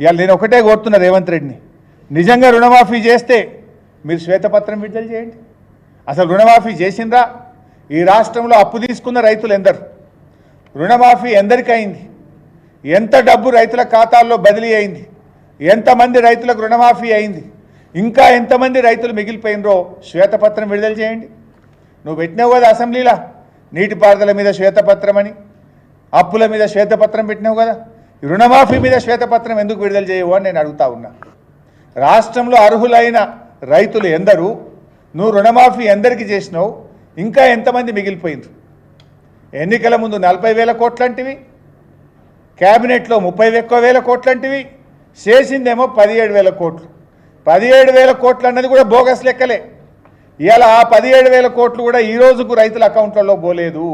ఇవాళ నేను ఒకటే కోరుతున్నా రేవంత్ రెడ్డిని. నిజంగా రుణమాఫీ చేస్తే మీరు శ్వేతపత్రం విడుదల చేయండి. అసలు రుణమాఫీ చేసిండ్రా? ఈ రాష్ట్రంలో అప్పు తీసుకున్న రైతులు ఎందరు రుణమాఫీ ఎందరికైంది ఎంత డబ్బు రైతుల ఖాతాల్లో బదిలీ అయింది? ఎంతమంది రైతులకు రుణమాఫీ అయింది? ఇంకా ఎంతమంది రైతులు మిగిలిపోయినరో శ్వేతపత్రం విడుదల చేయండి. నువ్వు పెట్టినావు కదా అసెంబ్లీలో? నీటిపారుదల మీద శ్వేతపత్రం అని అప్పుల మీద శ్వేతపత్రం పెట్టినావు కదా? రుణమాఫీ మీద శ్వేతపత్రం ఎందుకు విడుదల చేయవు అని నేను అడుగుతా ఉన్నా. రాష్ట్రంలో అర్హులైన రైతులు ఎందరు నువ్వు రుణమాఫీ ఎందరికి చేసినావు ఇంకా ఎంతమంది మిగిలిపోయింది ఎన్నికల ముందు నలభై వేల కోట్లంటివి క్యాబినెట్లో ముప్పై ఎక్కువ వేల కోట్లంటివి చేసిందేమో పదిహేడు వేల కోట్లు. పదిహేడు వేల కోట్లు అన్నది కూడా బోగస్ లెక్కలే. ఇలా ఆ పదిహేడు వేల కోట్లు కూడా ఈ రోజుకు రైతుల అకౌంట్లలో పోలేదు.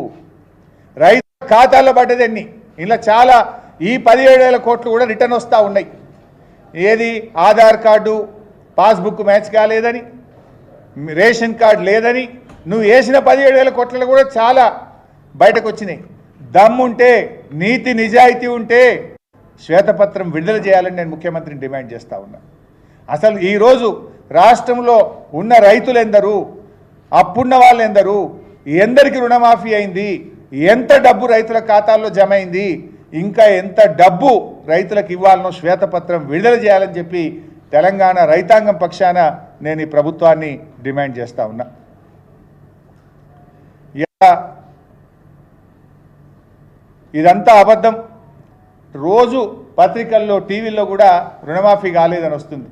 రైతు ఖాతాల్లో పడ్డది ఎన్ని? ఇలా చాలా ఈ పదిహేడు వేల కోట్లు కూడా రిటర్న్ వస్తూ ఉన్నాయి. ఏది? ఆధార్ కార్డు పాస్బుక్ మ్యాచ్ కాలేదని రేషన్ కార్డు లేదని నువ్వు వేసిన పదిహేడు వేల కోట్లలో కూడా చాలా బయటకు వచ్చినాయి దమ్ముంటే నీతి నిజాయితీ ఉంటే శ్వేతపత్రం విడుదల చేయాలని నేను ముఖ్యమంత్రిని డిమాండ్ చేస్తూ ఉన్నా. అసలు ఈరోజు రాష్ట్రంలో ఉన్న రైతులు ఎందరు అప్పున్న వాళ్ళు ఎందరు ఎందరికి రుణమాఫీ అయింది ఎంత డబ్బు రైతుల ఖాతాల్లో జమ అయింది ఇంకా ఎంత డబ్బు రైతులకు ఇవ్వాలనో శ్వేతపత్రం విడుదల చేయాలని చెప్పి తెలంగాణ రైతాంగం పక్షాన నేను ఈ ప్రభుత్వాన్ని డిమాండ్ చేస్తా ఉన్నా. ఇలా ఇదంతా అబద్ధం. రోజు పత్రికల్లో టీవీల్లో కూడా రుణమాఫీ కాలేదని వస్తుంది.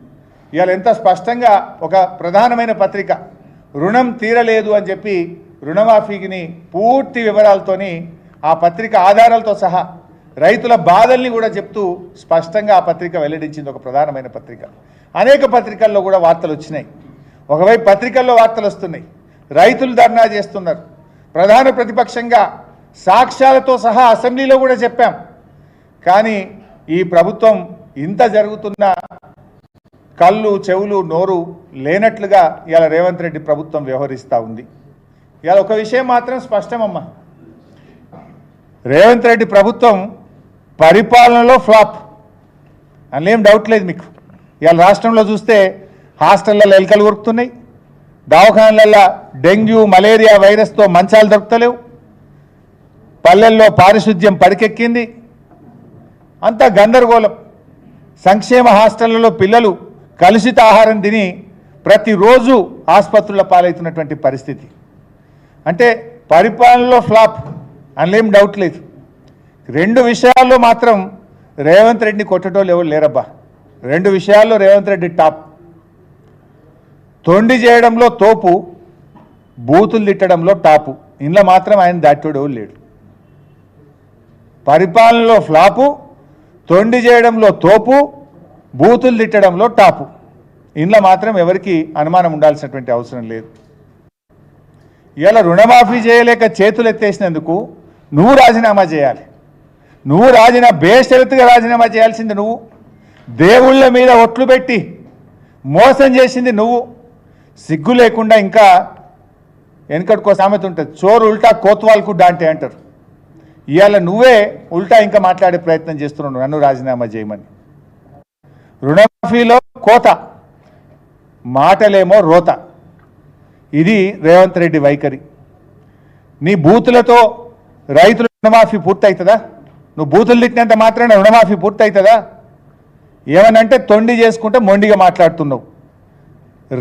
ఇవాళ ఎంత స్పష్టంగా ఒక ప్రధానమైన పత్రిక రుణం తీరలేదు అని చెప్పి రుణమాఫీని పూర్తి వివరాలతోని ఆ పత్రిక ఆధారాలతో సహా రైతుల బాధల్ని కూడా చెప్తూ స్పష్టంగా ఆ పత్రిక వెల్లడించింది ఒక ప్రధానమైన పత్రిక. అనేక పత్రికల్లో కూడా వార్తలు వచ్చినాయి. ఒకవైపు పత్రికల్లో వార్తలు వస్తున్నాయి. రైతులు ధర్నా చేస్తున్నారు. ప్రధాన ప్రతిపక్షంగా సాక్ష్యాలతో సహా అసెంబ్లీలో కూడా చెప్పాం. కానీ ఈ ప్రభుత్వం ఇంత జరుగుతున్న కళ్ళు చెవులు నోరు లేనట్లుగా ఇవాళ రేవంత్ రెడ్డి ప్రభుత్వం వ్యవహరిస్తూ ఉంది. ఇవాళ ఒక విషయం మాత్రం స్పష్టమమ్మా. రేవంత్ రెడ్డి ప్రభుత్వం పరిపాలనలో ఫ్లాప్. అందులో డౌట్ లేదు మీకు. ఇవాళ రాష్ట్రంలో చూస్తే హాస్టళ్ళల్లో ఎలుకలు కొరుకుతున్నాయి. దవాఖానలల్లో డెంగ్యూ మలేరియా వైరస్తో మంచాలు దొరుకుతలేవు పల్లెల్లో పారిశుద్ధ్యం పడికెక్కింది. అంతా గందరగోళం. సంక్షేమ హాస్టళ్ళలో పిల్లలు కలుషిత ఆహారం తిని ప్రతిరోజు ఆసుపత్రుల పాలవుతున్నటువంటి పరిస్థితి. అంటే పరిపాలనలో ఫ్లాప్. అందులో డౌట్ లేదు. రెండు విషయాల్లో మాత్రం రేవంత్ రెడ్డిని కొట్టటోళ్ళు ఎవరు లేరబ్బా. రెండు విషయాల్లో రేవంత్ రెడ్డి టాప్. తొండి చేయడంలో తోపు బూతులు తిట్టడంలో టాపు. ఇంట్లో మాత్రం ఆయన దాటోడు ఎవరు లేడు. పరిపాలనలో ఫ్లాపు తొండి చేయడంలో తోపు బూతులు తిట్టడంలో టాపు. ఇంట్లో మాత్రం ఎవరికి అనుమానం ఉండాల్సినటువంటి అవసరం లేదు. ఇలా రుణమాఫీ చేయలేక చేతులు ఎత్తేసినందుకు నువ్వు రాజీనామా చేయాలి. నువ్వు రాజీనామా బేషరతుగా రాజీనామా చేయాల్సింది నువ్వు. దేవుళ్ళ మీద ఒట్లు పెట్టి మోసం చేసింది నువ్వు. సిగ్గు లేకుండా ఇంకా వెనకటికో సామెత ఉంటుంది. చోరు ఉల్టా కోత్వాల్కు డాంటే అంటారు. ఇవాళ నువ్వే ఉల్టా ఇంకా మాట్లాడే ప్రయత్నం చేస్తున్నావు నన్ను రాజీనామా చేయమని. రుణమాఫీలో కోత మాటలేమో రోత. ఇది రేవంత్ రెడ్డి వైఖరి. నీ బూతులతో రైతుల రుణమాఫీ పూర్తవుతుందా నువ్వు బూతులు తిట్టినంత మాత్రమే రుణమాఫీ పూర్తవుతుందా ఏమనంటే తొండి చేసుకుంటే మొండిగా మాట్లాడుతున్నావు.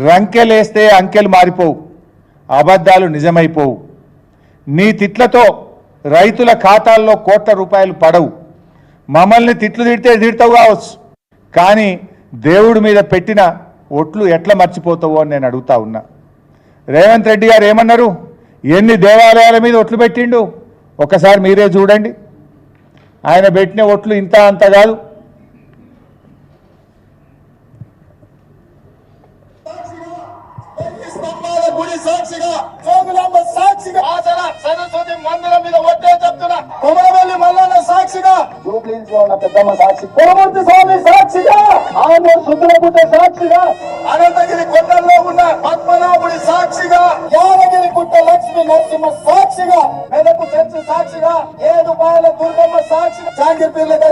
రంకెలేస్తే అంకెలు మారిపోవు. అబద్ధాలు నిజమైపోవు. నీ తిట్లతో రైతుల ఖాతాల్లో కోట్ల రూపాయలు పడవు. మమ్మల్ని తిట్లు తిడితే తిడతావు కావచ్చు. కానీ దేవుడి మీద పెట్టిన ఒట్లు ఎట్లా మర్చిపోతావు అని నేను అడుగుతా ఉన్నా. రేవంత్ రెడ్డి గారు ఏమన్నారు? ఎన్ని దేవాలయాల మీద ఒట్లు పెట్టిండు? ఒకసారి మీరే చూడండి. ఆయన పెట్టిన ఒట్లు ఇంత అంత కాదు.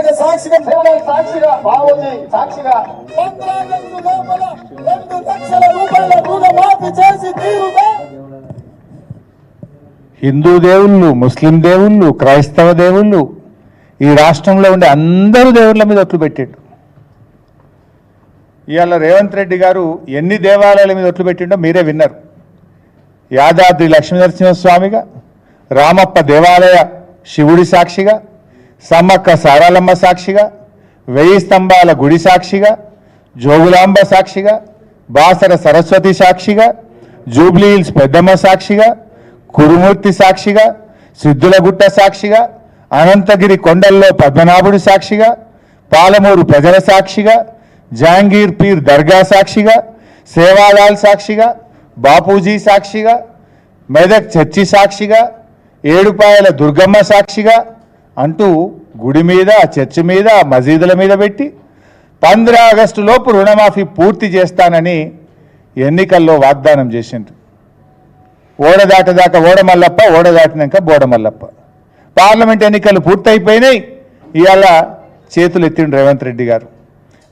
దగ్గర సాక్షిగా సేవల సాక్షిగా బావోజీ సాక్షిగా లోపల రెండు లక్షల రూపాయల రుణమాఫీ చేసి తీరుగా. హిందూ దేవుళ్ళు ముస్లిం దేవుళ్ళు క్రైస్తవ దేవుళ్ళు ఈ రాష్ట్రంలో ఉండే అందరూ దేవుళ్ళ మీద ఒట్లు పెట్టిండు ఇవాళ రేవంత్ రెడ్డి గారు ఎన్ని దేవాలయాల మీద ఒట్లు పెట్టిండో మీరే విన్నారు. యాదాద్రి లక్ష్మీనరసింహస్వామిగా రామప్ప దేవాలయ శివుడి సాక్షిగా సమ్మక్క సారాలమ్మ సాక్షిగా వెయ్యి స్తంభాల గుడి సాక్షిగా జోగులాంబ సాక్షిగా బాసర సరస్వతి సాక్షిగా జూబ్లీహిల్స్ పెద్దమ్మ సాక్షిగా కురుమూర్తి సాక్షిగా సిద్ధులగుట్ట సాక్షిగా అనంతగిరి కొండల్లో పద్మనాభుడి సాక్షిగా పాలమూరు ప్రజల సాక్షిగా జహాంగీర్ పీర్ దర్గా సాక్షిగా సేవాలాల్ సాక్షిగా బాపూజీ సాక్షిగా మెదక్ చర్చి సాక్షిగా ఏడుపాయల దుర్గమ్మ సాక్షిగా అంటూ గుడి మీద చర్చి మీద మసీదుల మీద పెట్టి పంద్ర ఆగస్టు లోపు రుణమాఫీ పూర్తి చేస్తానని ఎన్నికల్లో వాగ్దానం చేసిండ్రు. ఓడ ఓడమల్లప్ప ఓడదాటినాక బోడమల్లప్ప పార్లమెంట్ ఎన్నికలు పూర్తయిపోయినాయి. ఇవాళ చేతులు ఎత్తిండు రేవంత్ రెడ్డి గారు.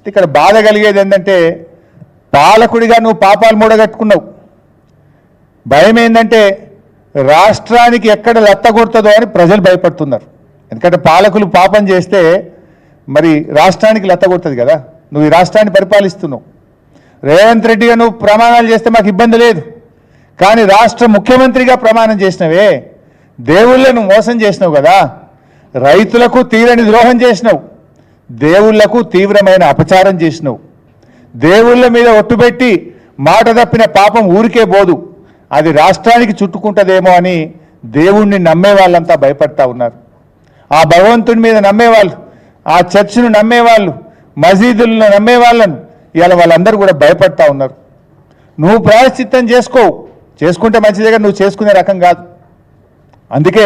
ఇక్కడ బాధ కలిగేది ఏంటంటే పాలకుడిగా నువ్వు పాపాలు మూడగట్టుకున్నావు భయం ఏంటంటే రాష్ట్రానికి ఎక్కడ లత్తగొడుతుందో అని ప్రజలు భయపడుతున్నారు. ఎందుకంటే పాలకులు పాపం చేస్తే మరి రాష్ట్రానికి లెత్తగొడుతుంది కదా. నువ్వు ఈ రాష్ట్రాన్ని పరిపాలిస్తున్నావు. రేవంత్ రెడ్డిగా నువ్వు ప్రమాణాలు చేస్తే మాకు ఇబ్బంది లేదు. కానీ రాష్ట్ర ముఖ్యమంత్రిగా ప్రమాణం చేసినవే. దేవుళ్ళను మోసం చేసినావు కదా. రైతులకు తీరని ద్రోహం చేసినావు. దేవుళ్ళకు తీవ్రమైన అపచారం చేసినావు. దేవుళ్ళ మీద ఒట్టుపెట్టి మాట తప్పిన పాపం ఊరికే పోదు. అది రాష్ట్రానికి చుట్టుకుంటుందేమో అని దేవుణ్ణి నమ్మే వాళ్ళంతా భయపడతా ఉన్నారు. ఆ భగవంతుని మీద నమ్మేవాళ్ళు ఆ చర్చిను నమ్మేవాళ్ళు మసీదులను నమ్మే వాళ్ళను ఇవాళ వాళ్ళందరూ కూడా భయపడతా ఉన్నారు. నువ్వు ప్రాయశ్చిత్తం చేసుకో చేసుకుంటే మంచిదే కానీ నువ్వు చేసుకునే రకం కాదు. అందుకే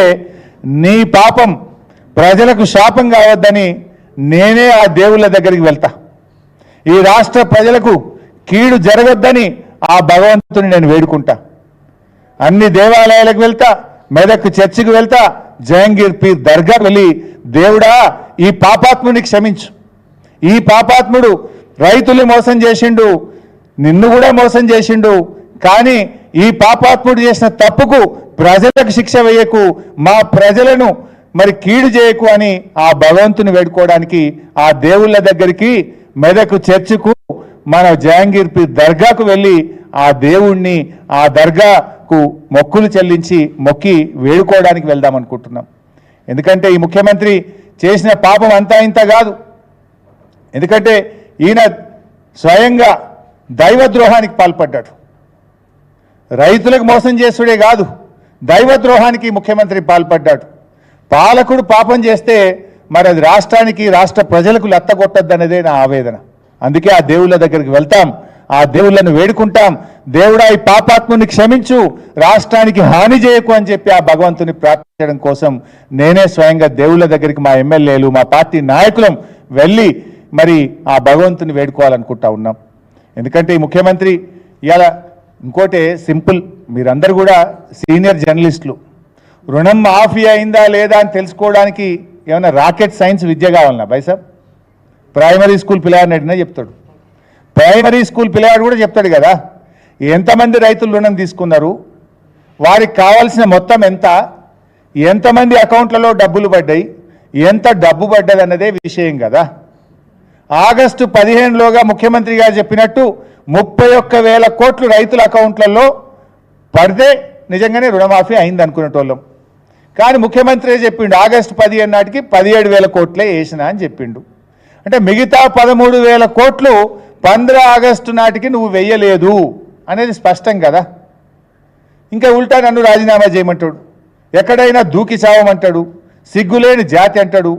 నీ పాపం ప్రజలకు శాపం కావద్దని నేనే ఆ దేవుళ్ళ దగ్గరికి వెళ్తా. ఈ రాష్ట్ర ప్రజలకు కీడు జరగొద్దని ఆ భగవంతుని నేను వేడుకుంటా. అన్ని దేవాలయాలకు వెళ్తా మెదక్ చర్చికి వెళ్తా జహంగీర్ పీర్ దర్గా వెళ్ళి దేవుడా ఈ పాపాత్ముని క్షమించు. ఈ పాపాత్ముడు రైతుల్ని మోసం చేసిండు నిన్ను కూడా మోసం చేసిండు. కానీ ఈ పాపాత్ముడు చేసిన తప్పుకు ప్రజలకు శిక్ష వేయకు మా ప్రజలను మరి కీడు చేయకు అని ఆ భగవంతుని వేడుకోవడానికి ఆ దేవుళ్ళ దగ్గరికి మెదకు చర్చికు మన జహాంగీర్ పీర్ దర్గాకు వెళ్ళి ఆ దేవుణ్ణి ఆ దర్గాకు మొక్కులు చెల్లించి మొక్కి వేడుకోవడానికి వెళ్దాం అనుకుంటున్నాం. ఎందుకంటే ఈ ముఖ్యమంత్రి చేసిన పాపం అంతా ఇంత కాదు. ఎందుకంటే ఈయన స్వయంగా దైవద్రోహానికి పాల్పడ్డాడు. రైతులకు మోసం చేసుడే కాదు దైవద్రోహానికి ముఖ్యమంత్రి పాల్పడ్డాడు. పాలకుడు పాపం చేస్తే మరి అది రాష్ట్రానికి రాష్ట్ర ప్రజలకు లెత్తగొట్టద్దనేదే నా ఆవేదన. అందుకే ఆ దేవుళ్ళ దగ్గరికి వెళ్తాం ఆ దేవుళ్ళను వేడుకుంటాం. దేవుడా ఈ పాపాత్ముని క్షమించు రాష్ట్రానికి హాని చేయకు అని చెప్పి ఆ భగవంతుని ప్రార్థించడం కోసం నేనే స్వయంగా దేవుళ్ళ దగ్గరికి మా ఎమ్మెల్యేలు మా పార్టీ నాయకులం వెళ్ళి మరి ఆ భగవంతుని వేడుకోవాలనుకుంటా ఉన్నాం. ఎందుకంటే ఈ ముఖ్యమంత్రి ఇవాళ ఇంకోటి సింపుల్ మీరందరూ కూడా సీనియర్ జర్నలిస్టులు. రుణం మాఫీ అయిందా లేదా అని తెలుసుకోవడానికి ఏమైనా రాకెట్ సైన్స్ విద్య కావాలన్నా బైసాబ్ ప్రైమరీ స్కూల్ పిల్లగాడిని అడిగినా చెప్తాడు. ప్రైమరీ స్కూల్ పిల్లగాడు కూడా చెప్తాడు కదా ఎంతమంది రైతులు రుణం తీసుకున్నారు వారికి కావాల్సిన మొత్తం ఎంత ఎంతమంది అకౌంట్లలో డబ్బులు పడ్డాయి ఎంత డబ్బు పడ్డది అన్నదే విషయం కదా. ఆగస్టు పదిహేనులోగా ముఖ్యమంత్రి గారు చెప్పినట్టు ముప్పై ఒక్క వేల కోట్లు రైతుల అకౌంట్లలో పడితే నిజంగానే రుణమాఫీ అయింది అనుకునేటోళ్ళం. కానీ ముఖ్యమంత్రి చెప్పిండు ఆగస్టు పదిహేను నాటికి పదిహేడు వేల కోట్లే వేసిన అని చెప్పిండు. అంటే మిగతా పదమూడు వేల కోట్లు పంద్ర ఆగస్టు నాటికి నువ్వు వెయ్యలేదు అనేది స్పష్టం కదా. ఇంకా ఉల్టా నన్ను రాజీనామా చేయమంటాడు. ఎక్కడైనా దూకి చావమంటాడు సిగ్గులేని జాతి అంటాడు.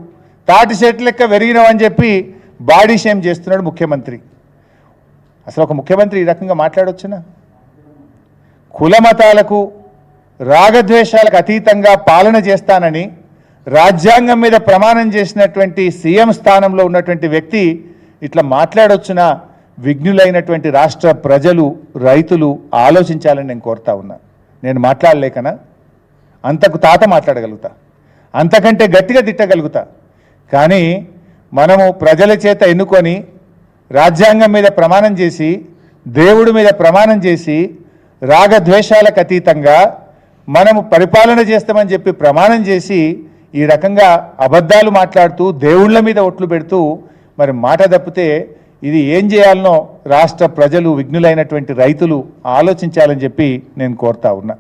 తాటి చెట్టు లెక్క పెరిగినావని చెప్పి బాడీ షేమ్ చేస్తున్నాడు ముఖ్యమంత్రి. అసలు ఒక ముఖ్యమంత్రి ఈ రకంగా మాట్లాడొచ్చునా? కుల మతాలకు రాగద్వేషాలకు అతీతంగా పాలన చేస్తానని రాజ్యాంగం మీద ప్రమాణం చేసినటువంటి సీఎం స్థానంలో ఉన్నటువంటి వ్యక్తి ఇట్లా మాట్లాడొచ్చిన విఘ్నులైనటువంటి రాష్ట్ర ప్రజలు రైతులు ఆలోచించాలని నేను కోరుతా ఉన్నా. నేను మాట్లాడలేకనా? అంతకు తాత మాట్లాడగలుగుతా. అంతకంటే గట్టిగా తిట్టగలుగుతా. కానీ మనము ప్రజల చేత ఎన్నుకొని రాజ్యాంగం మీద ప్రమాణం చేసి దేవుడి మీద ప్రమాణం చేసి రాగద్వేషాలకు అతీతంగా మనము పరిపాలన చేస్తామని చెప్పి ప్రమాణం చేసి ఈ రకంగా అబద్ధాలు మాట్లాడుతూ దేవుళ్ళ మీద ఒట్లు పెడుతూ మరి మాట తప్పితే ఇది ఏం చేయాలనో రాష్ట్ర ప్రజలు విఘ్నులైనటువంటి రైతులు ఆలోచించాలని చెప్పి నేను కోరుతా ఉన్నా.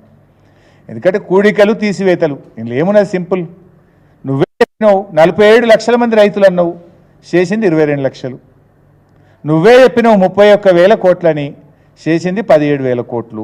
ఎందుకంటే కూడికలు తీసివేతలు. ఇందులో ఏమున్నది సింపుల్? నువ్వే చెప్పినావు నలభై ఏడు లక్షల మంది రైతులు అన్నావు చేసింది ఇరవై రెండు లక్షలు. నువ్వే చెప్పినావు ముప్పై ఒక్క వేల కోట్లని చేసింది పదిహేడు వేల కోట్లు.